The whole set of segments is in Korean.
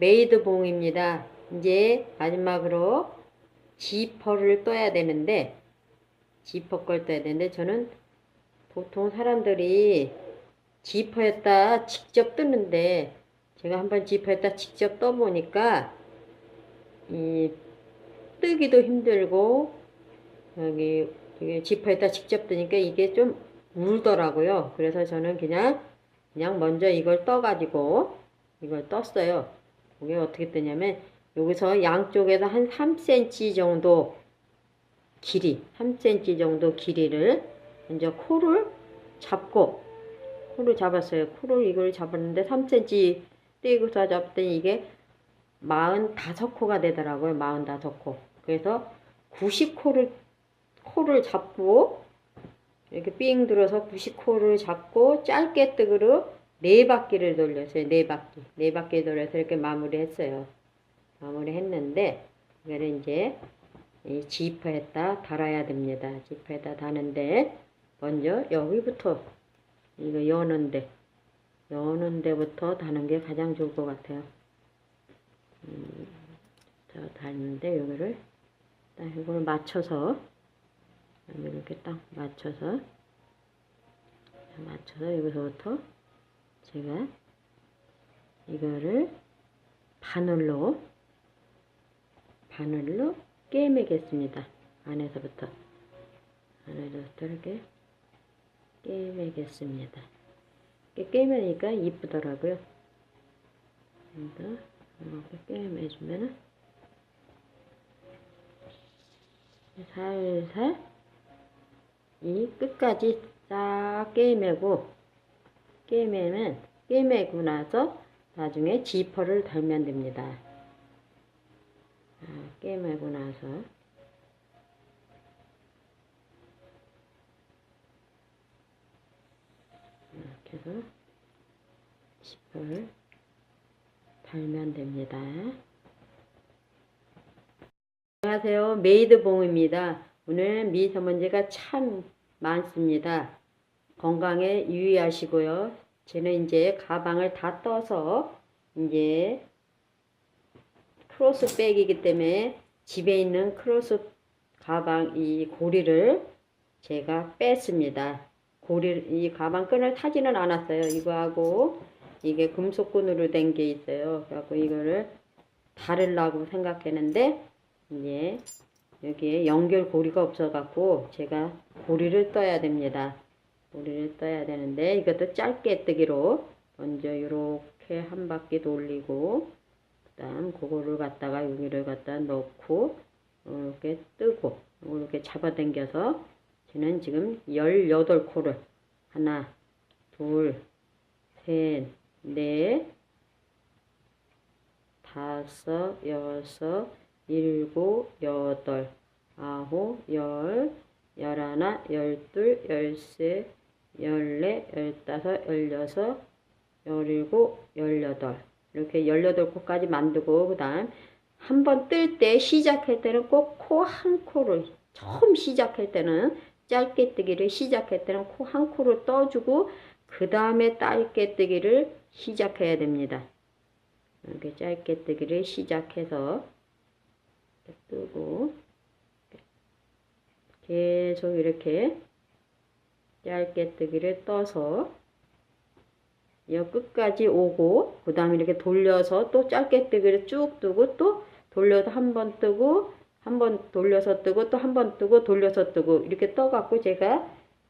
메이드봉입니다. 이제 마지막으로 지퍼를 떠야 되는데 지퍼 걸 떠야 되는데 저는 보통 사람들이 지퍼에다 직접 뜨는데 제가 한번 지퍼에다 직접 떠보니까 이 뜨기도 힘들고 여기 지퍼에다 직접 뜨니까 이게 좀 울더라고요. 그래서 저는 그냥 그냥 먼저 이걸 떠가지고 이걸 떴어요. 이게 어떻게 뜨냐면 여기서 양쪽에서 한 3cm 정도 길이 3cm 정도 길이를 먼저 코를 잡고 코를 잡았어요. 코를 이걸 잡았는데 3cm 떼고서 잡더니 이게 45코가 되더라고요. 45코. 그래서 90코를 코를 잡고 이렇게 삥 들어서 90코를 잡고 짧게 뜨그로 네 바퀴를 돌렸어요. 네 바퀴. 네 바퀴 돌려서 이렇게 마무리했어요. 마무리했는데 이거를 이제 이 지퍼에다 달아야 됩니다. 지퍼에다 다는데 먼저 여기부터 이거 여는데 여는 데부터 다는 게 가장 좋을 것 같아요. 음, 자, 다는데 여기를 딱 이거를 맞춰서 이렇게 딱 맞춰서 맞춰서 여기서부터 제가 이거를 바늘로 바늘로 깨매겠습니다. 안에서부터 안에서부터 이렇게 깨매겠습니다. 깨매니까 이쁘더라고요. 이렇게 깨매주면은 살살 이 끝까지 싹 깨매고 깨매면 깨매고 나서 나중에 지퍼를 달면 됩니다. 아, 깨매고 나서 이렇게 해서 지퍼를 달면 됩니다. 안녕하세요. 메이드봉입니다. 오늘 미세먼지가 참 많습니다. 건강에 유의하시고요. 저는 이제 가방을 다 떠서 이제 크로스백이기 때문에 집에 있는 크로스 가방 이 고리를 제가 뺐습니다. 고리 이 가방 끈을 타지는 않았어요. 이거하고 이게 금속끈으로 된 게 있어요. 그래갖고 이거를 다르려고 생각했는데 이제 여기에 연결 고리가 없어갖고 제가 고리를 떠야 됩니다. 고리를 떠야 되는데 이것도 짧게 뜨기로 먼저 이렇게 한 바퀴 돌리고 그 다음 그거를 갖다가 여기를 갖다 넣고 이렇게 뜨고 이렇게 잡아당겨서 저는 지금 18코를 하나 둘셋넷 다섯 여섯 일곱 여덟 아홉 열 열하나 열둘 열세 열네 열다섯 열여섯 열일곱 열여덟 이렇게 열여덟 코까지 만들고 그 다음 한 번 뜰 때 시작할 때는 꼭 코 한 코를 처음 시작할 때는 짧게 뜨기를 시작할 때는 코 한 코를 떠주고 그 다음에 짧게 뜨기를 시작해야 됩니다. 이렇게 짧게 뜨기를 시작해서 뜨고 계속 이렇게 짧게 뜨기를 떠서 여 끝까지 오고 그 다음에 이렇게 돌려서 또 짧게 뜨기를 쭉 뜨고 또 돌려서 한 번 뜨고 한 번 돌려서 뜨고 또 한 번 뜨고 돌려서 뜨고 이렇게 떠갖고 제가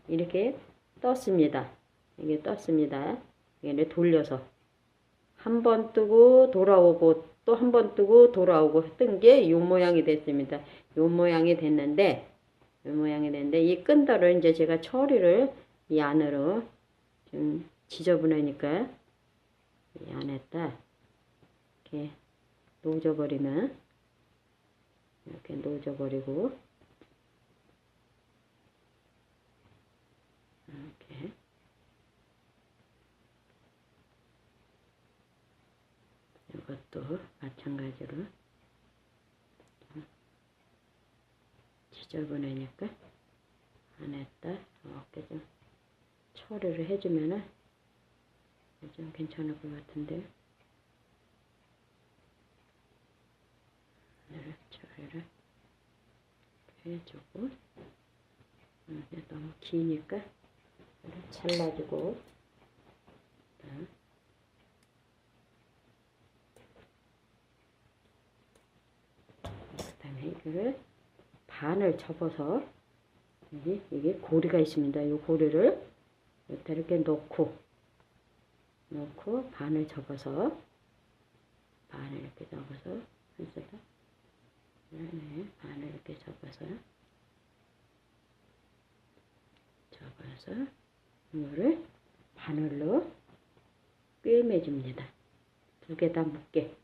이렇게 떴습니다. 이게 떴습니다. 이게 돌려서 한 번 뜨고 돌아오고 또 한 번 뜨고 돌아오고 뜬게이 모양이 됐습니다. 이 모양이 됐는데 이 모양이 됐는데 이 끈들을 이제 제가 처리를 이 안으로 좀 지저분하니까 이 안에다 이렇게 놓져버리면 이렇게 놓져버리고 이렇게 이것도 마찬가지로 지저분하니까 안에다 이렇게 좀 처리를 해주면은 좀 괜찮을 것 같은데 고리를 해주고 음, 너무 기니까 이렇게 잘라주고 자. 그다음에 이거를 반을 접어서 여기 이게 고리가 있습니다. 이 고리를 여기다 이렇게 놓고 놓고 반을 접어서 반을 이렇게 접어서 한서다 네, 반을 이렇게 접어서 접어서 이거를 바늘로 꿰매줍니다. 두 개 다 묶게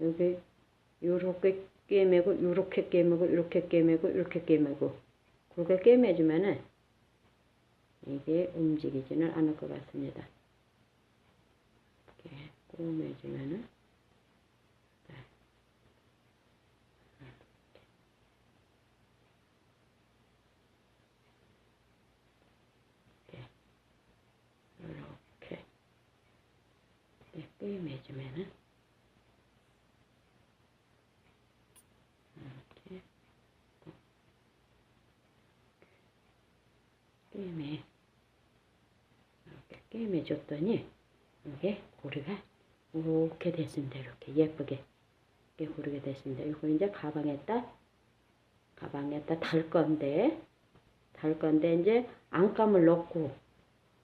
여기 요렇게 꿰매고 요렇게 꿰매고 요렇게 꿰매고 이렇게 꿰매고 그렇게 꿰매주면은 이게 움직이지는 않을 것 같습니다. 이렇게 꿰매주면은 네. 이렇게 이렇게 꿰매주면은 이렇게 꿰매 이렇게 꿰매 줬더니 이게 고리가 이렇게 됐습니다. 이렇게 예쁘게 이렇게 고리가 됐습니다. 이거 이제 가방에다 가방에다 달 건데 달 건데 이제 안감을 넣고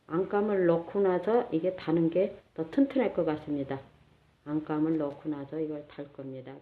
안감을 넣고 나서 이게 다는 게 더 튼튼할 것 같습니다. 안감을 넣고 나서 이걸 달 겁니다.